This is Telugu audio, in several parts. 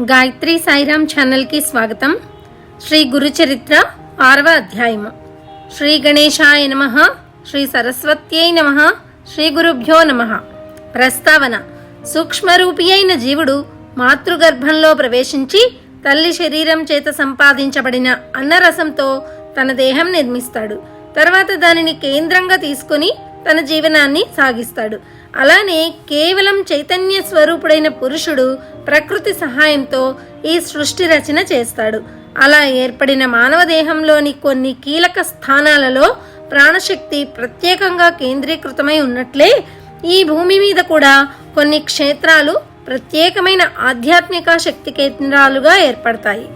గాయత్రి సాయిరామ్ ఛానల్కి స్వాగతం. శ్రీ గురుచరిత్ర ఆరవ అధ్యాయము. శ్రీ గణేశాయ నమ శ్రీ సరస్వత్యై నమ శ్రీ గురుభ్యో నమ. ప్రస్తావన సూక్ష్మరూపి అయిన జీవుడు మాతృగర్భంలో ప్రవేశించి తల్లి శరీరం చేత సంపాదించబడిన అన్నరసంతో తన దేహం నిర్మిస్తాడు. తర్వాత దానిని కేంద్రంగా తీసుకుని తన జీవనాన్ని సాగిస్తాడు. అలానే కేవలం చైతన్య స్వరూపుడైన పురుషుడు ప్రకృతి సహాయంతో ఈ సృష్టి రచన చేస్తాడు. అలా ఏర్పడిన మానవ దేహంలోని కొన్ని కీలక స్థానాలలో ప్రాణశక్తి ప్రత్యేకంగా కేంద్రీకృతమై ఉన్నట్లే ఈ భూమి మీద కూడా కొన్ని క్షేత్రాలు ప్రత్యేకమైన ఆధ్యాత్మిక శక్తి కేంద్రాలుగా ఏర్పడతాయి.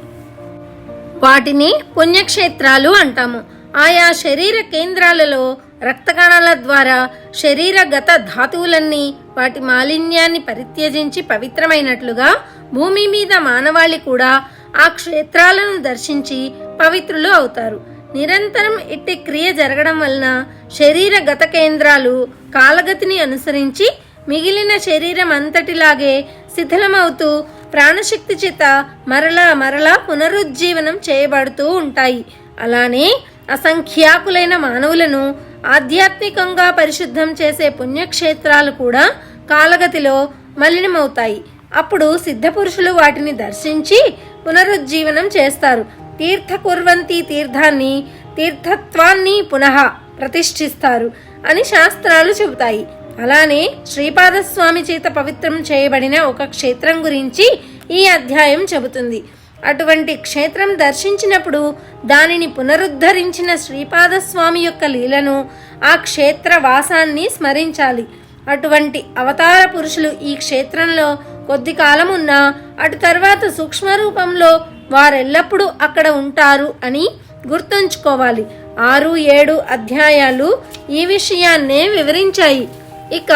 వాటిని పుణ్యక్షేత్రాలు అంటాము. ఆయా శరీర కేంద్రాలలో రక్తకణాల ద్వారా శరీరగత ధాతువులన్నీ వాటి మాలిన్యాన్ని పరిత్యజించి పవిత్రమైనట్లుగా భూమి మీద మానవాళి కూడా ఆ క్షేత్రాలను దర్శించి పవిత్రులు అవుతారు. నిరంతరం ఇట్టి క్రియ జరగడం వలన శరీర గత కేంద్రాలు కాలగతిని అనుసరించి మిగిలిన శరీరం అంతటిలాగే శిథిలమవుతూ ప్రాణశక్తి చేత మరలా మరలా పునరుజ్జీవనం చేయబడుతూ ఉంటాయి. అలానే అసంఖ్యాకులైన మానవులను ఆధ్యాత్మికంగా పరిశుద్ధం చేసే పుణ్యక్షేత్రాలు కూడా కాలగతిలో మలినమవుతాయి. అప్పుడు సిద్ధపురుషులు వాటిని దర్శించి పునరుజ్జీవనం చేస్తారు. తీర్థ కుర్వంతి తీర్థాన్ని తీర్థత్వాన్ని పునః ప్రతిష్ఠిస్తారు అని శాస్త్రాలు చెబుతాయి. అలానే శ్రీపాదస్వామి చేత పవిత్రం చేయబడిన ఒక క్షేత్రం గురించి ఈ అధ్యాయం చెబుతుంది. అటువంటి క్షేత్రం దర్శించినప్పుడు దానిని పునరుద్ధరించిన శ్రీపాదస్వామి యొక్క లీలను ఆ క్షేత్ర వాసాన్ని స్మరించాలి. అటువంటి అవతార పురుషులు ఈ క్షేత్రంలో కొద్ది కాలం ఉన్నా అటు తర్వాత సూక్ష్మ రూపంలో వారెల్లప్పుడూ అక్కడ ఉంటారు అని గుర్తుంచుకోవాలి. ఆరు ఏడు అధ్యాయాలు ఈ విషయాన్నే వివరించాయి. ఇక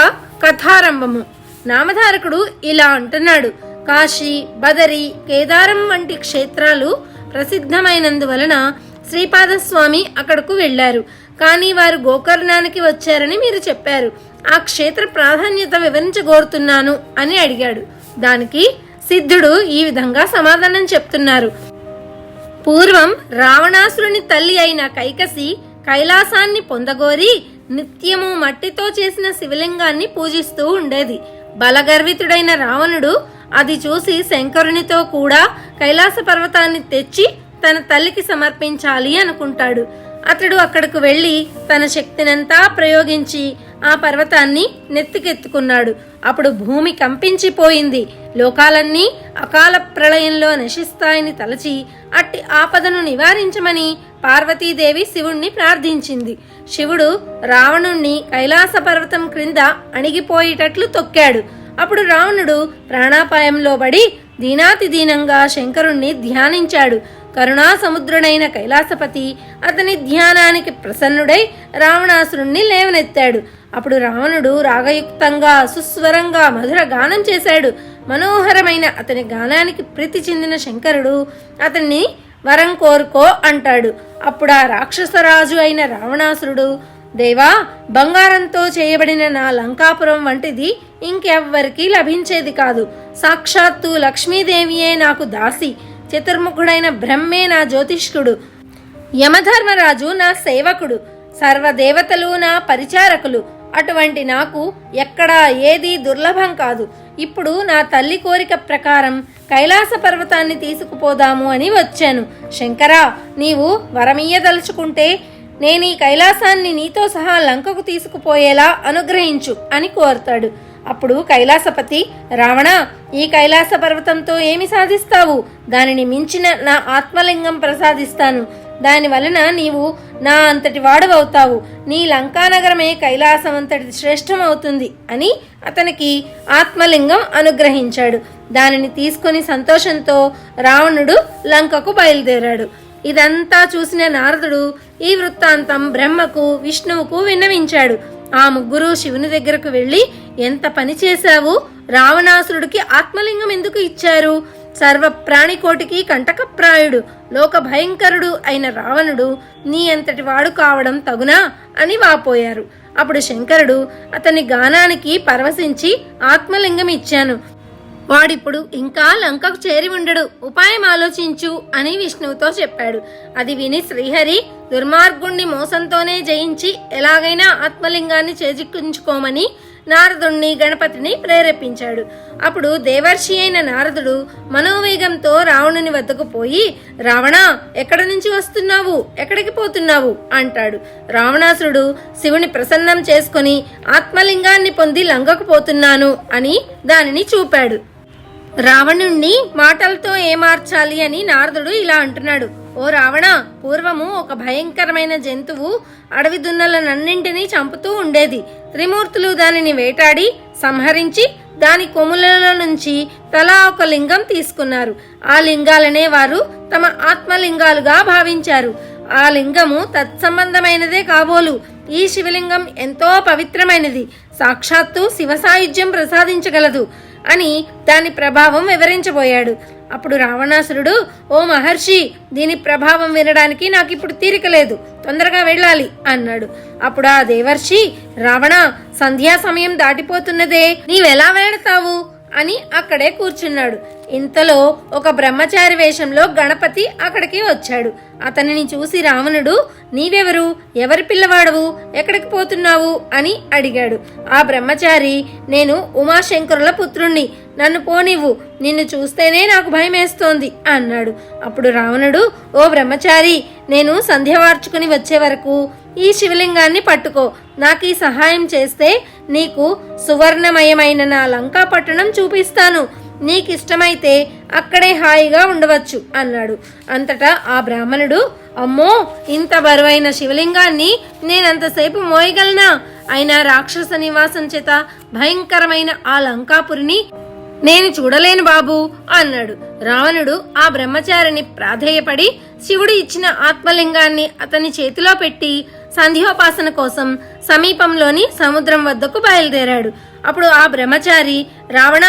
కథారంభము. నామధారకుడు ఇలా అంటున్నాడు. కాశీ బదరి కేదారం వంటి క్షేత్రాలు ప్రసిద్ధమైనందువలన శ్రీపాదస్వామి అక్కడకు వెళ్ళారు. కానీ వారు గోకర్ణానికి వచ్చారని మీరు చెప్పారు. ఆ క్షేత్ర ప్రాధాన్యత వివరించగోరుతున్నాను అని అడిగాడు. దానికి సిద్ధుడు ఈ విధంగా సమాధానం చెప్తున్నారు. పూర్వం రావణాసురుని తల్లి అయిన కైకసి కైలాసాన్ని పొందగోరి నిత్యము మట్టితో చేసిన శివలింగాన్ని పూజిస్తూ ఉండేది. బలగర్వితుడైన రావణుడు అది చూసి శంకరునితో కూడా కైలాస పర్వతాన్ని తెచ్చి తన తల్లికి సమర్పించాలి అనుకుంటాడు. అతడు అక్కడకు వెళ్ళి తన శక్తినంతా ప్రయోగించి ఆ పర్వతాన్ని నెత్తికెత్తుకున్నాడు. అప్పుడు భూమి కంపించిపోయింది. లోకాలన్నీ అకాల ప్రళయంలో నశిస్తాయని తలచి అట్టి ఆపదను నివారించమని పార్వతీదేవి శివుణ్ణి ప్రార్థించింది. శివుడు రావణుణ్ణి కైలాస పర్వతం క్రింద అణిగిపోయేటట్లు తొక్కాడు. అప్పుడు రావణుడు ప్రాణాపాయంలో పడి దీనాతిదీనంగా శంకరుణ్ణి ధ్యానించాడు. కరుణాసముద్రుడైన కైలాసపతి అతని ధ్యానానికి ప్రసన్నుడై రావణాసురుణ్ణి లేవనెత్తాడు. అప్పుడు రావణుడు రాగయుక్తంగా సుస్వరంగా మధుర గానం చేశాడు. మనోహరమైన అతని గానానికి ప్రీతి చెందిన శంకరుడు అతన్ని వరం కోరుకో అంటాడు. అప్పుడు ఆ రాక్షసరాజు అయిన రావణాసురుడు దేవా బంగారంతో చేయబడిన నా లంకాపురం వంటిది ఇంకెవ్వరికీ లభించేది కాదు. సాక్షాత్తు లక్ష్మీదేవియే నాకు దాసి. చతుర్ముఖుడైన బ్రహ్మే నా జ్యోతిష్కుడు. యమధర్మరాజు నా సేవకుడు. సర్వదేవతలు నా పరిచారకులు. అటువంటి నాకు ఎక్కడా ఏదీ దుర్లభం కాదు. ఇప్పుడు నా తల్లి కోరిక ప్రకారం కైలాస పర్వతాన్ని తీసుకుపోదాము అని వచ్చాను. శంకరా నీవు వరమీయదలుచుకుంటే నేను ఈ కైలాసాన్ని నీతో సహా లంకకు తీసుకుపోయేలా అనుగ్రహించు అని కోరుతాడు. అప్పుడు కైలాసపతి రావణ ఈ కైలాస పర్వతంతో ఏమి సాధిస్తావు? దానిని మించిన నా ఆత్మలింగం ప్రసాదిస్తాను. దాని వలన నీవు నా అంతటి వాడవవుతావు. నీ లంకానగరమే కైలాసం అంతటి శ్రేష్టమవుతుంది అని అతనికి ఆత్మలింగం అనుగ్రహించాడు. దానిని తీసుకొని సంతోషంతో రావణుడు లంకకు బయలుదేరాడు. ఇదంతా చూసిన నారదుడు ఈ వృత్తాంతం బ్రహ్మకు విష్ణువుకు విన్నవించాడు. ఆ ముగ్గురు శివుని దగ్గరకు వెళ్ళి ఎంత పని చేశావు? రావణాసురుడికి ఆత్మలింగం ఎందుకు ఇచ్చారు? సర్వ ప్రాణికోటికి కంటకప్రాయుడు లోక భయంకరుడు అయిన రావణుడు నీ అంతటి వాడు కావడం తగునా? అని వాపోయారు. అప్పుడు శంకరుడు అతని గానానికి పరవశించి ఆత్మలింగం ఇచ్చాను. వాడిప్పుడు ఇంకా లంకకు చేరి ఉండడు. ఉపాయం ఆలోచించు అని విష్ణువుతో చెప్పాడు. అది విని శ్రీహరి దుర్మార్గుణ్ణి మోసంతోనే జయించి ఎలాగైనా ఆత్మలింగాన్ని చేజిక్కించుకోమని నారదుణ్ణి గణపతిని ప్రేరేపించాడు. అప్పుడు దేవర్షి అయిన నారదుడు మనోవేగంతో రావణుని వద్దకు పోయి రావణ ఎక్కడి నుంచి వస్తున్నావు? ఎక్కడికి పోతున్నావు? అంటాడు. రావణాసురుడు శివుని ప్రసన్నం చేసుకొని ఆత్మలింగాన్ని పొంది లంగకుపోతున్నాను అని దానిని చూపాడు. రావణుణ్ణి మాటలతో ఏమార్చాలి అని నారదుడు ఇలా అంటున్నాడు. ఓ రావణ పూర్వము ఒక భయంకరమైన జంతువు అడవి దున్నలనన్నింటినీ చంపుతూ ఉండేది. త్రిమూర్తులు దానిని వేటాడి సంహరించి దాని కొములలో నుంచి తలా ఒక లింగం తీసుకున్నారు. ఆ లింగాలనే వారు తమ ఆత్మలింగాలుగా భావించారు. ఆ లింగము తత్సంబంధమైనదే కాబోలు. ఈ శివలింగం ఎంతో పవిత్రమైనది. సాక్షాత్తు శివసాయుధ్యం ప్రసాదించగలదు. అని దాని ప్రభావం వివరించబోయాడు. అప్పుడు రావణాసురుడు ఓ మహర్షి దీని ప్రభావం వినడానికి నాకు ఇప్పుడు తీరిక లేదు. తొందరగా వెళ్ళాలి అన్నాడు. అప్పుడు ఆ దేవర్షి రావణ సంధ్యా సమయం దాటిపోతున్నదే. నీవెలా వెళతావు? అని అక్కడే కూర్చున్నాడు. ఇంతలో ఒక బ్రహ్మచారి వేషంలో గణపతి అక్కడికి వచ్చాడు. అతనిని చూసి రావణుడు నీవెవరు? ఎవరి పిల్లవాడవు? ఎక్కడికి పోతున్నావు? అని అడిగాడు. ఆ బ్రహ్మచారి నేను ఉమాశంకరుల పుత్రుణ్ణి. నన్ను పోనివ్వు. నిన్ను చూస్తేనే నాకు భయమేస్తోంది అన్నాడు. అప్పుడు రావణుడు ఓ బ్రహ్మచారి నేను సంధ్యవార్చుకుని వచ్చే వరకు ఈ శివలింగాన్ని పట్టుకో. నాకు ఈ సహాయం చేస్తే నీకు సువర్ణమయమైన నా లంకా పట్టణం చూపిస్తాను. నీకిష్టమైతే అక్కడే హాయిగా ఉండవచ్చు అన్నాడు. అంతటా ఆ బ్రాహ్మణుడు అమ్మో ఇంత బరువైన శివలింగాన్ని నేనంతసేపు మోయగలనా? అయినా రాక్షస నివాసం చేత భయంకరమైన ఆ లంకాపురిని నేను చూడలేను బాబు అన్నాడు. రావణుడు ఆ బ్రహ్మచారిని ప్రాధేయపడి శివుడు ఇచ్చిన ఆత్మలింగాన్ని అతని చేతిలో పెట్టి సంధ్యోపాసన కోసం సమీపంలోని సముద్రం వద్దకు బయలుదేరాడు. అప్పుడు ఆ బ్రహ్మచారి రావణ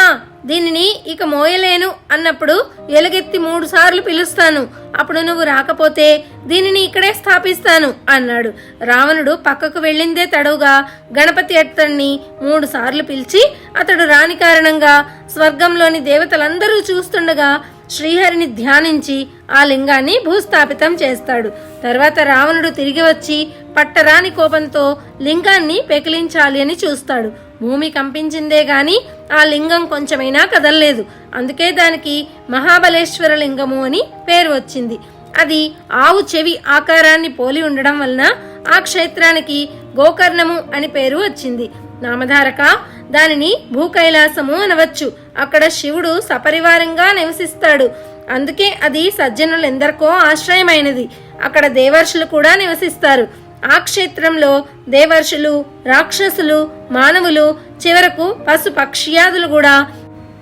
దీనిని ఇక మోయలేను అన్నప్పుడు ఎలుగెత్తి మూడు సార్లు పిలుస్తాను. అప్పుడు నువ్వు రాకపోతే దీనిని ఇక్కడే స్థాపిస్తాను అన్నాడు. రావణుడు పక్కకు వెళ్ళిందే తడవుగా గణపతి అతన్ని మూడు సార్లు పిలిచి అతడు రాని కారణంగా స్వర్గంలోని దేవతలందరూ చూస్తుండగా శ్రీహరిని ధ్యానించి ఆ లింగాన్ని భూస్థాపితం చేస్తాడు. తర్వాత రావణుడు తిరిగి వచ్చి పట్టరాని కోపంతో లింగాన్ని పెకిలించాలి అని చూస్తాడు. భూమి కంపించిందే గాని ఆ లింగం కొంచెమైనా కదల్లేదు. అందుకే దానికి మహాబలేశ్వర లింగము అని పేరు వచ్చింది. అది ఆవు చెవి ఆకారాన్ని పోలి ఉండడం వలన ఆ క్షేత్రానికి గోకర్ణము అని పేరు వచ్చింది. నామధారక దానిని భూకైలాసము అనవచ్చు. అక్కడ శివుడు సపరివారంగా నివసిస్తాడు. అందుకే అది సజ్జనులెందరికో ఆశ్రయమైనది. అక్కడ దేవర్షులు కూడా నివసిస్తారు. ఆ క్షేత్రంలో దేవర్షులు రాక్షసులు మానవులు చివరకు పశు పక్ష్యాదులు కూడా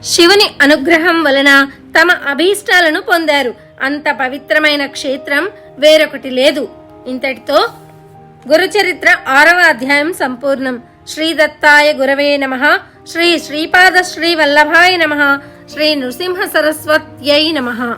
శివుని అనుగ్రహం వలన తమ అభీష్టాలను పొందారు. అంత పవిత్రమైన క్షేత్రం వేరొకటి లేదు. ఇంతటితో గురుచరిత్ర ఆరవ అధ్యాయం సంపూర్ణం. శ్రీ దత్తాయ గురవే నమ. శ్రీ శ్రీపాద శ్రీ వల్లభాయ నమ. శ్రీ నృసింహ సరస్వత్యై నమ.